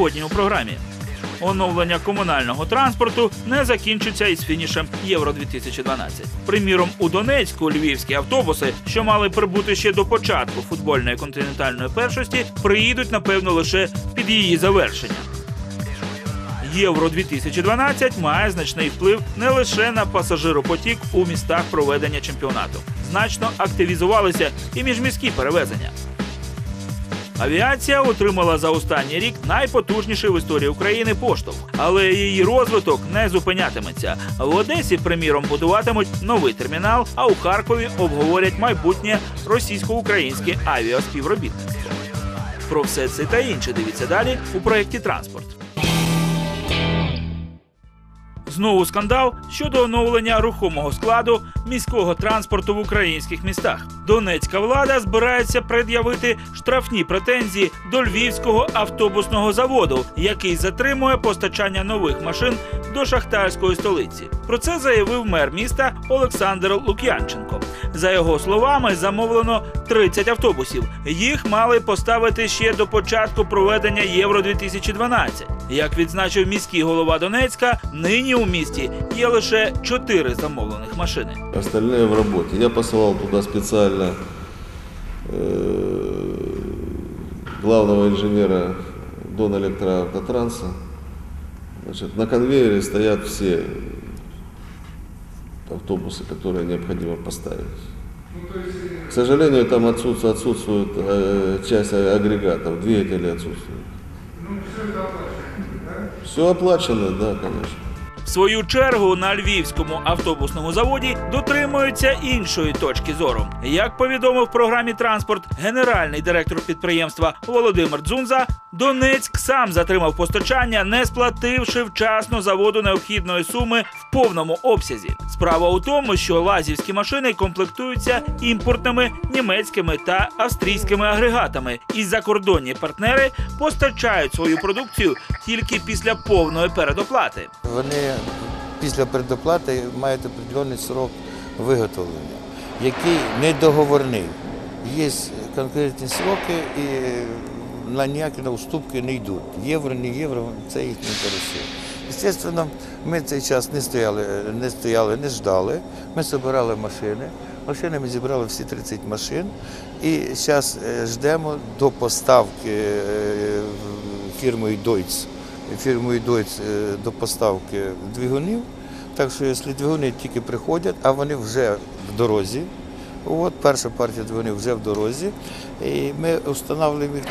сьогодні у програмі. Оновлення комунального транспорту не закінчиться із фінішем Євро 2012. Приміром, у Донецьку львівські автобуси, що мали прибути ще до початку футбольної континентальної першості, приїдуть напевно лише під її завершення. Євро 2012 має значний вплив не лише на пасажиропотік у містах проведення чемпіонату. Значно активізувалися і міжміські перевезення. Авіація отримала за останній рік найпотужніший в історії України поштовх, але її розвиток не зупинятиметься. В Одесі, приміром, будуватимуть новий термінал, а у Харкові обговорять майбутнє російсько-українське авіаспівробітництво. Про все це та інше дивіться далі у проєкті Транспорт. Знову скандал щодо оновлення рухомого складу міського транспорту в українських містах. Донецька влада збирається пред'явити штрафні претензії до львівського автобусного заводу, який затримує постачання нових машин до шахтарської столиці. Про це заявив мер міста Олександр Лук'янченко. За його словами, замовлено 30 автобусів. Їх мали поставити ще до початку проведення Євро 2012 Як відзначив міський голова Донецька, нині у місті є лише 4 замовлених машини. Остальные в работе. Я посылал туда специально э, главного инженера Дон Электроавтотранса. Значит, на конвейере стоят все автобусы, которые необходимо поставить. К сожалению, там отсутствует, отсутствует э, часть агрегатов, двигатели отсутствуют. Все оплачено, да, конечно. В свою чергу на львівському автобусному заводі дотримуються іншої точки зору. Як повідомив в програмі Транспорт генеральний директор підприємства Володимир Дзунза, Донецьк сам затримав постачання, не сплативши вчасно заводу необхідної суми в повному обсязі. Справа у тому, що лазівські машини комплектуються імпортними німецькими та австрійськими агрегатами, і закордонні партнери постачають свою продукцію тільки після повної передоплати. Вони після предоплати мають определений срок виготовлення, який недоговорний. Є конкретні сроки і на ніякі на уступки не йдуть. Євро, не євро, це їх не інтересує. Звісно, ми цей час не стояли, не стояли, не ждали. Ми збирали машини. Машини ми зібрали всі 30 машин. І зараз ждемо до поставки е, фірмою Deutz фірмою Deutz е, до поставки двигунів. Так що, якщо двигуни тільки приходять, а вони вже в дорозі. От перша партія двигунів вже в дорозі. І ми встановлюємо їх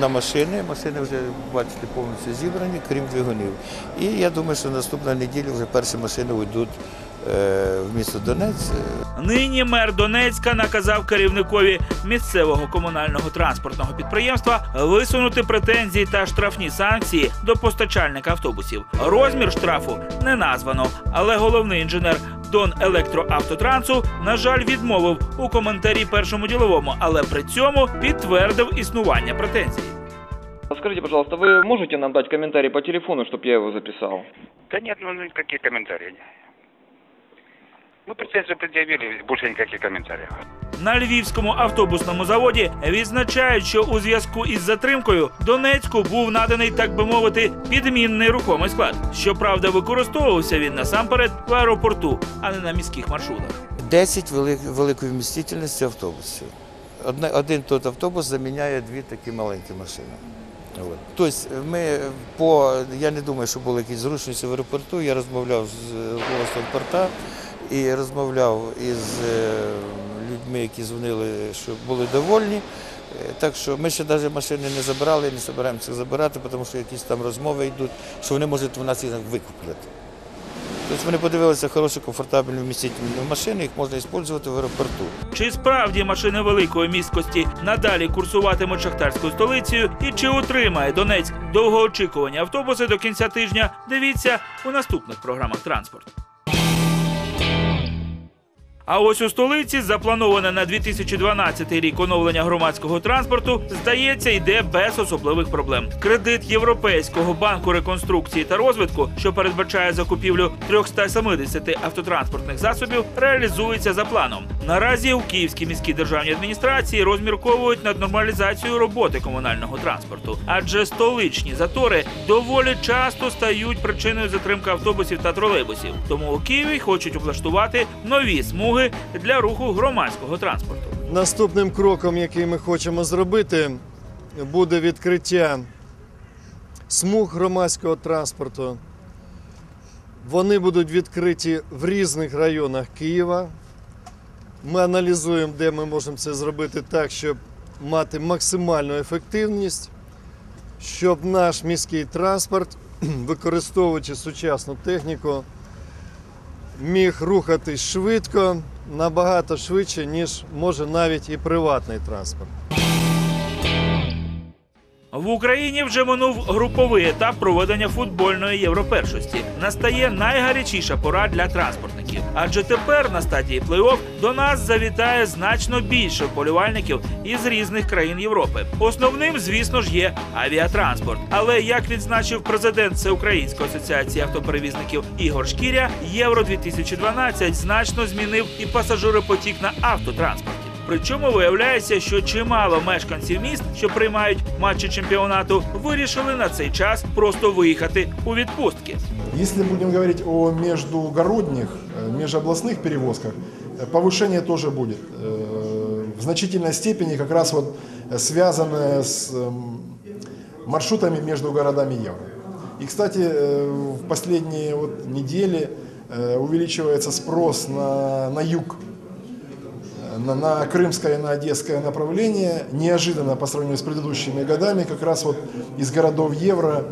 на- машини. Машини вже, бачите, повністю зібрані, крім двигунів. І я думаю, що наступної неділі вже перші машини уйдуть е, в місто Донець. Нині мер Донецька наказав керівникові місцевого комунального транспортного підприємства висунути претензії та штрафні санкції до постачальника автобусів. Розмір штрафу не названо, але головний інженер Дон Електроавтотрансу, на жаль, відмовив у коментарі першому діловому, але при цьому підтвердив існування претензій. Скажите, пожалуйста, вы можете нам дать комментарий по телефону, чтобы я его записал? Да нет, ну никакие комментарии. Мы претензию предъявили, больше никаких комментариев. На львівському автобусному заводі відзначають, що у зв'язку із затримкою Донецьку був наданий, так би мовити, підмінний рухомий склад. Щоправда, використовувався він насамперед в аеропорту, а не на міських маршрутах. 10 велик, великої вмістительності автобусів. Одне, один тот автобус заміняє дві такі маленькі машини. От. Тобто ми по, я не думаю, що були якісь зручності в аеропорту. Я розмовляв з голосом порта і розмовляв із е, людьми, які дзвонили, що були довольні. Е, Так що ми ще навіть машини не забрали, не збираємося забирати, тому що якісь там розмови йдуть, що вони можуть в нас їх викуплять. Тобто вони подивилися хороші, комфортабельні вмістительні машини, їх можна використовувати в аеропорту. Чи справді машини великої місткості надалі курсуватимуть шахтарською столицею, і чи отримає Донецьк довгоочікувані автобуси до кінця тижня? Дивіться у наступних програмах транспорт. А ось у столиці заплановане на 2012 рік оновлення громадського транспорту, здається, йде без особливих проблем. Кредит Європейського банку реконструкції та розвитку, що передбачає закупівлю 370 автотранспортних засобів, реалізується за планом. Наразі у Київській міській державній адміністрації розмірковують над нормалізацією роботи комунального транспорту, адже столичні затори доволі часто стають причиною затримки автобусів та тролейбусів. Тому у Києві хочуть облаштувати нові смуги для руху громадського транспорту. Наступним кроком, який ми хочемо зробити, буде відкриття смуг громадського транспорту. Вони будуть відкриті в різних районах Києва. Ми аналізуємо, де ми можемо це зробити так, щоб мати максимальну ефективність, щоб наш міський транспорт, використовуючи сучасну техніку, міг рухатись швидко, набагато швидше, ніж може навіть і приватний транспорт. В Україні вже минув груповий етап проведення футбольної європершості. Настає найгарячіша пора для транспортників. Адже тепер на стадії плей-офф до нас завітає значно більше вболівальників із різних країн Європи. Основним, звісно ж, є авіатранспорт. Але як відзначив президент Всеукраїнської асоціації автоперевізників Ігор Шкіря, Євро 2012 значно змінив і пасажиропотік на автотранспорті. Причому виявляється, що чимало мешканців міст, що приймають матчі чемпіонату, вирішили на цей час просто виїхати у відпустки. Если будем говорить о междугородних, э, межобластных перевозках, э, повышение тоже будет. Э, В значительной степени как раз вот э, связанное с эм, маршрутами между городами Евро. И, кстати, э, в последние вот недели э, увеличивается спрос на, на юг, э, на, на крымское и на одесское направление. Неожиданно по сравнению с предыдущими годами, как раз вот из городов Евро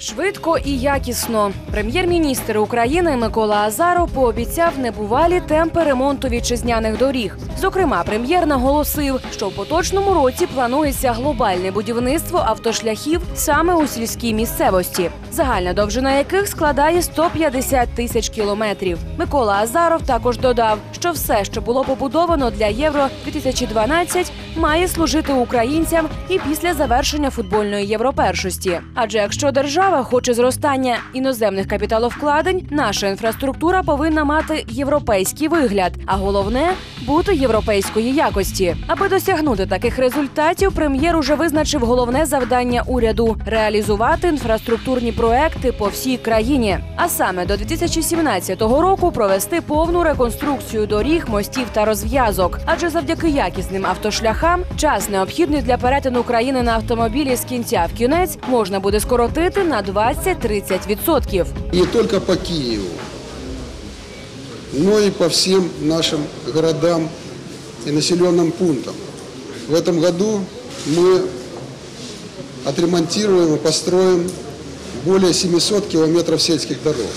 Швидко і якісно. Прем'єр-міністр України Микола Азаров пообіцяв небувалі темпи ремонту вітчизняних доріг. Зокрема, прем'єр наголосив, що в поточному році планується глобальне будівництво автошляхів саме у сільській місцевості, загальна довжина яких складає 150 тисяч кілометрів. Микола Азаров також додав, що все, що було побудовано для Євро 2012 має служити українцям і після завершення футбольної європершості. Адже якщо держава хоче зростання іноземних капіталовкладень, наша інфраструктура повинна мати європейський вигляд, а головне бути європейської якості. Аби досягнути таких результатів, прем'єр уже визначив головне завдання уряду реалізувати інфраструктурні проекти по всій країні. А саме до 2017 року провести повну реконструкцію доріг, мостів та розв'язок. Адже завдяки якісним автошляхам час необхідний для перетину країни на автомобілі з кінця в кінець можна буде скоротити на 20-30%. не только по Киеву, но и по всем нашим городам и населенным пунктам. В этом году мы отремонтируем и построим более 700 километров сельских дорог.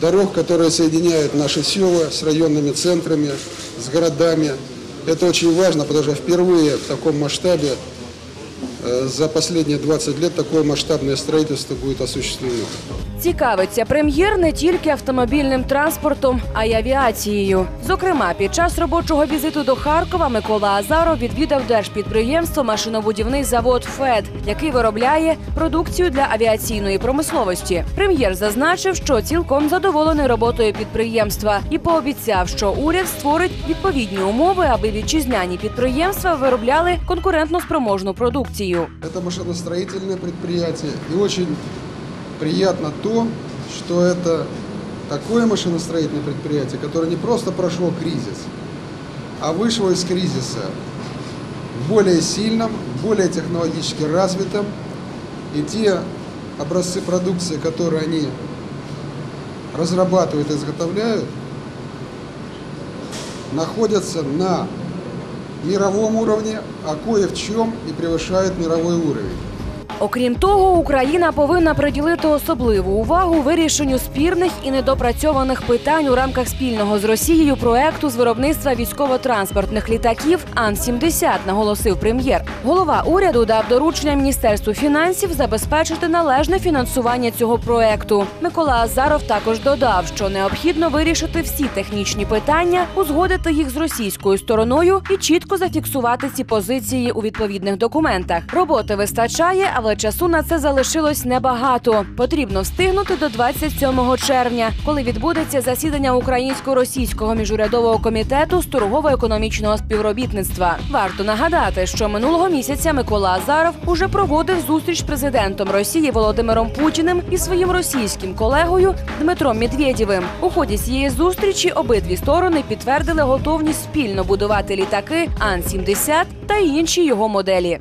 Дорог, которые соединяют наши села с районными центрами, с городами. Это очень важно, потому что впервые в таком масштабе за последние 20 лет такое масштабное строительство будет осуществлено. Цікавиться прем'єр не тільки автомобільним транспортом, а й авіацією. Зокрема, під час робочого візиту до Харкова Микола Азаров відвідав держпідприємство Машинобудівний завод ФЕД, який виробляє продукцію для авіаційної промисловості. Прем'єр зазначив, що цілком задоволений роботою підприємства і пообіцяв, що уряд створить відповідні умови, аби вітчизняні підприємства виробляли конкурентно спроможну продукцію. Это машиностроительное предприятие. И очень приятно то, что это такое машиностроительное предприятие, которое не просто прошло кризис, а вышло из кризиса более сильным, более технологически развитым. И те образцы продукции, которые они разрабатывают и изготовляют, находятся на мировом уровне, а кое в чем и превышают мировой уровень. Окрім того, Україна повинна приділити особливу увагу вирішенню спірних і недопрацьованих питань у рамках спільного з Росією проекту з виробництва військово-транспортних літаків Ан-70, наголосив прем'єр. Голова уряду дав доручення міністерству фінансів забезпечити належне фінансування цього проекту. Микола Азаров також додав, що необхідно вирішити всі технічні питання, узгодити їх з російською стороною і чітко зафіксувати ці позиції у відповідних документах. Роботи вистачає, а Але часу на це залишилось небагато. Потрібно встигнути до 27 червня, коли відбудеться засідання українсько-російського міжурядового комітету з торгово-економічного співробітництва. Варто нагадати, що минулого місяця Микола Азаров уже проводив зустріч з президентом Росії Володимиром Путіним і своїм російським колегою Дмитром Медведєвим. У ході цієї зустрічі обидві сторони підтвердили готовність спільно будувати літаки Ан-70 та інші його моделі.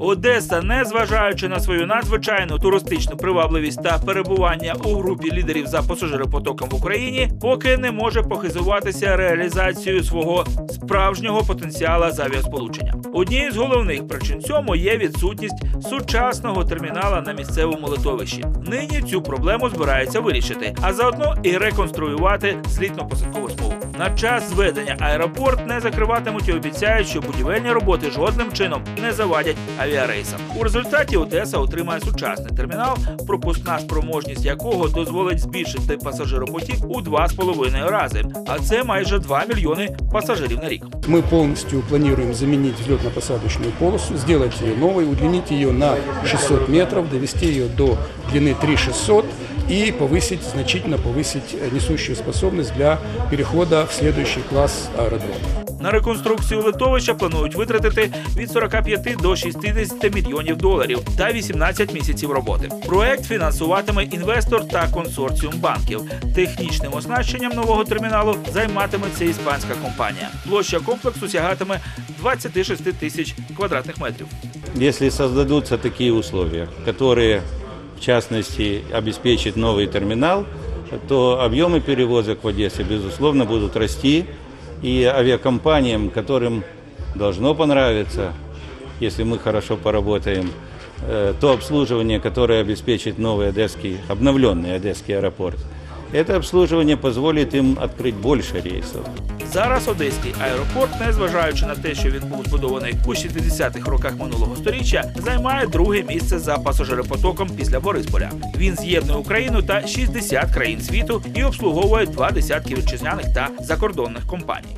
Одеса, незважаючи на свою надзвичайну туристичну привабливість та перебування у групі лідерів за пасажиропотоком в Україні, поки не може похизуватися реалізацією свого справжнього потенціала з авіасполучення. Однією з головних причин цьому є відсутність сучасного термінала на місцевому литовищі. Нині цю проблему збираються вирішити, а заодно і реконструювати злітно-посадкову смугу. На час зведення аеропорт не закриватимуть і обіцяють, що будівельні роботи жодним чином не завадять авіарейсам. У результаті Одеса отримає сучасний термінал, пропускна спроможність якого дозволить збільшити пасажиропотік у 2,5 рази. А це майже 2 мільйони пасажирів на рік. Мы полностью планируем заменить взлетно-посадочную полосу, сделать ее новой, удлинить ее на 600 метров, довести ее до длины 3600 и повысить, значительно повысить э, несущую способность для перехода в следующий класс аэродрома. На реконструкцію литовища планують витратити від 45 до 60 мільйонів доларів та 18 місяців роботи. Проект фінансуватиме інвестор та консорціум банків. Технічним оснащенням нового терміналу займатиметься іспанська компанія. Площа комплексу сягатиме 26 тисяч квадратних метрів. Если создадутся такие условия, которые, в частности, обеспечат новый терминал, то объемы перевозок в Одессе, безусловно, будут расти. И авиакомпаниям, которым должно понравиться, если мы хорошо поработаем, э, то обслуживание, которое обеспечит новый одесский, обновленный одесский аэропорт, это обслуживание позволит им открыть больше рейсов. Зараз одеський аеропорт, незважаючи на те, що він був збудований у 60-х роках минулого століття, займає друге місце за пасажиропотоком після Борисполя. Він з'єднує Україну та 60 країн світу і обслуговує два десятки вітчизняних та закордонних компаній.